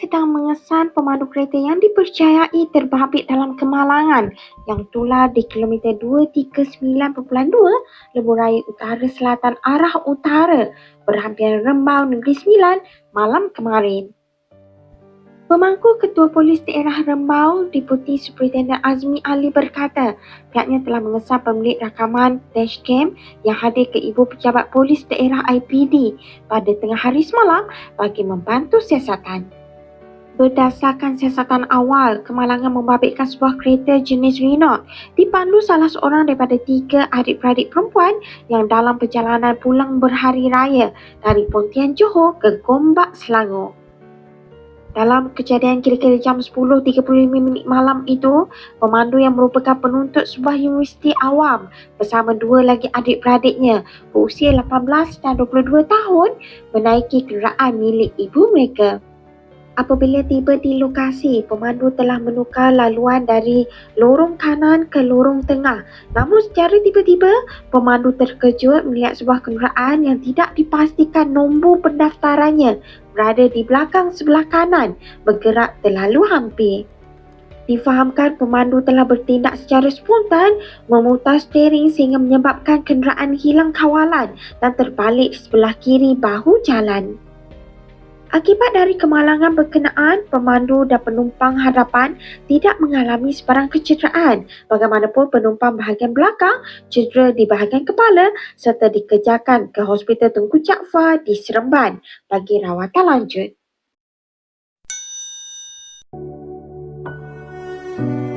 Sedang mengesan pemandu kereta yang dipercayai terbabit dalam kemalangan yang tular di kilometer 239.2 Lebuh Raya Utara Selatan arah utara berhampiran Rembau Negeri Sembilan malam kemarin. Pemangku Ketua Polis Daerah Rembau, Deputi Superintendent Azmi Ali berkata, pihaknya telah mengesah pemilik rakaman dashcam yang hadir ke Ibu Pejabat Polis Daerah IPD pada tengah hari semalam bagi membantu siasatan. Berdasarkan siasatan awal, kemalangan membabitkan sebuah kereta jenis Renault dipandu salah seorang daripada tiga adik-beradik perempuan yang dalam perjalanan pulang berhari raya dari Pontian Johor ke Gombak, Selangor. Dalam kejadian kira-kira jam 10.35 minit malam itu, pemandu yang merupakan penuntut sebuah universiti awam bersama dua lagi adik-beradiknya berusia 18 dan 22 tahun menaiki kenderaan milik ibu mereka. Apabila tiba di lokasi, pemandu telah menukar laluan dari lorong kanan ke lorong tengah. Namun secara tiba-tiba, pemandu terkejut melihat sebuah kenderaan yang tidak dipastikan nombor pendaftarannya berada di belakang sebelah kanan bergerak terlalu hampir. Difahamkan pemandu telah bertindak secara spontan memutar steering sehingga menyebabkan kenderaan hilang kawalan dan terbalik sebelah kiri bahu jalan. Akibat dari kemalangan berkenaan, pemandu dan penumpang hadapan tidak mengalami sebarang kecederaan. Bagaimanapun penumpang bahagian belakang cedera di bahagian kepala serta dikejarkan ke Hospital Tengku Jaafar di Seremban bagi rawatan lanjut. Thank you.